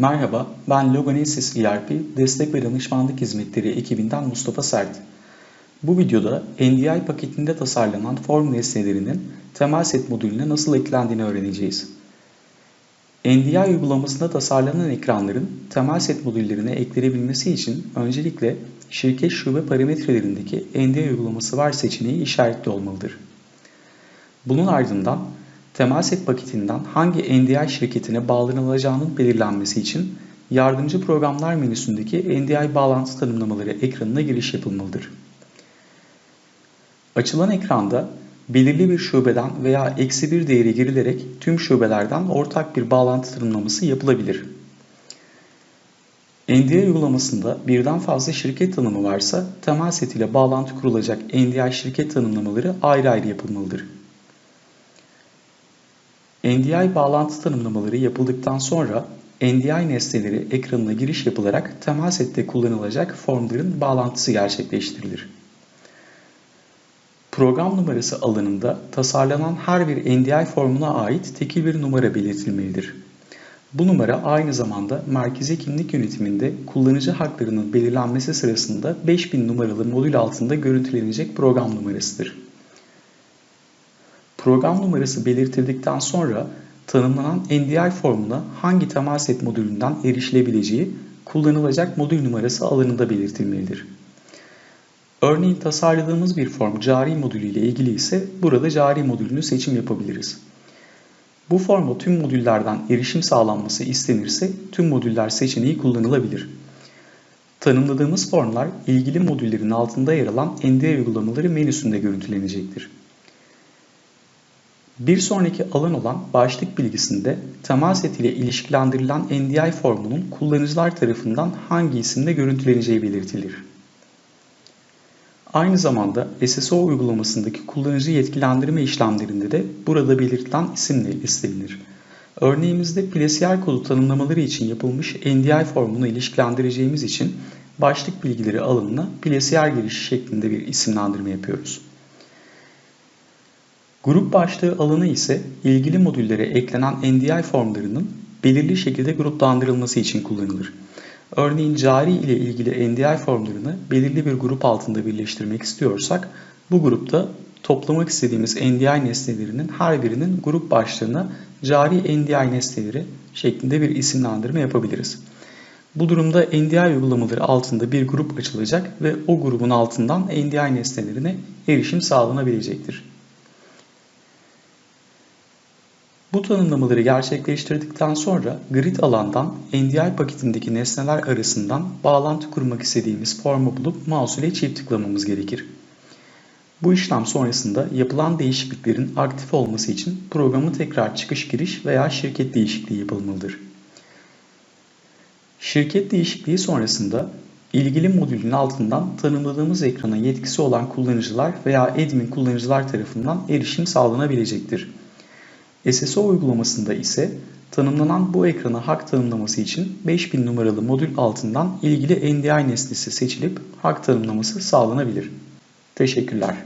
Merhaba, ben Logonesis ERP Destek ve Danışmanlık Hizmetleri ekibinden Mustafa Sert. Bu videoda NDI paketinde tasarlanan form nesnelerinin temel set modülüne nasıl eklendiğini öğreneceğiz. NDI uygulamasında tasarlanan ekranların temel set modüllerine eklenebilmesi için öncelikle şirket şube parametrelerindeki NDI uygulaması var seçeneği işaretli olmalıdır. Bunun ardından temel set paketinden hangi NDI şirketine bağlanılacağının belirlenmesi için yardımcı programlar menüsündeki NDI bağlantı tanımlamaları ekranına giriş yapılmalıdır. Açılan ekranda belirli bir şubeden veya eksi bir değeri girilerek tüm şubelerden ortak bir bağlantı tanımlaması yapılabilir. NDI uygulamasında birden fazla şirket tanımı varsa temel set ile bağlantı kurulacak NDI şirket tanımlamaları ayrı ayrı yapılmalıdır. NDI bağlantı tanımlamaları yapıldıktan sonra NDI nesneleri ekranına giriş yapılarak temel sette kullanılacak formların bağlantısı gerçekleştirilir. Program numarası alanında tasarlanan her bir NDI formuna ait tekil bir numara belirtilmelidir. Bu numara aynı zamanda merkezi kimlik yönetiminde kullanıcı haklarının belirlenmesi sırasında 5000 numaralı modül altında görüntülenecek program numarasıdır. Program numarası belirtildikten sonra tanımlanan NDI formuna hangi temel set modülünden erişilebileceği kullanılacak modül numarası alanında belirtilmelidir. Örneğin tasarladığımız bir form cari modülü ile ilgili ise burada cari modülünü seçim yapabiliriz. Bu forma tüm modüllerden erişim sağlanması istenirse tüm modüller seçeneği kullanılabilir. Tanımladığımız formlar ilgili modüllerin altında yer alan NDI uygulamaları menüsünde görüntülenecektir. Bir sonraki alan olan başlık bilgisinde temel set ile ilişkilendirilen NDI formunun kullanıcılar tarafından hangi isimle görüntüleneceği belirtilir. Aynı zamanda SSO uygulamasındaki kullanıcı yetkilendirme işlemlerinde de burada belirtilen isimle istenir. Örneğimizde plesiyer kodu tanımlamaları için yapılmış NDI formunu ilişkilendireceğimiz için başlık bilgileri alanına plesiyer girişi şeklinde bir isimlendirme yapıyoruz. Grup başlığı alanı ise ilgili modüllere eklenen NDI formlarının belirli şekilde gruplandırılması için kullanılır. Örneğin cari ile ilgili NDI formlarını belirli bir grup altında birleştirmek istiyorsak bu grupta toplamak istediğimiz NDI nesnelerinin her birinin grup başlığına cari NDI nesneleri şeklinde bir isimlendirme yapabiliriz. Bu durumda NDI uygulamaları altında bir grup açılacak ve o grubun altından NDI nesnelerine erişim sağlanabilecektir. Bu tanımlamaları gerçekleştirdikten sonra grid alandan NDI paketindeki nesneler arasından bağlantı kurmak istediğimiz formu bulup mouse ile çift tıklamamız gerekir. Bu işlem sonrasında yapılan değişikliklerin aktif olması için programı tekrar çıkış giriş veya şirket değişikliği yapılmalıdır. Şirket değişikliği sonrasında ilgili modülün altından tanımladığımız ekrana yetkisi olan kullanıcılar veya admin kullanıcılar tarafından erişim sağlanabilecektir. SSO uygulamasında ise tanımlanan bu ekrana hak tanımlaması için 5000 numaralı modül altından ilgili NDI nesnesi seçilip hak tanımlaması sağlanabilir. Teşekkürler.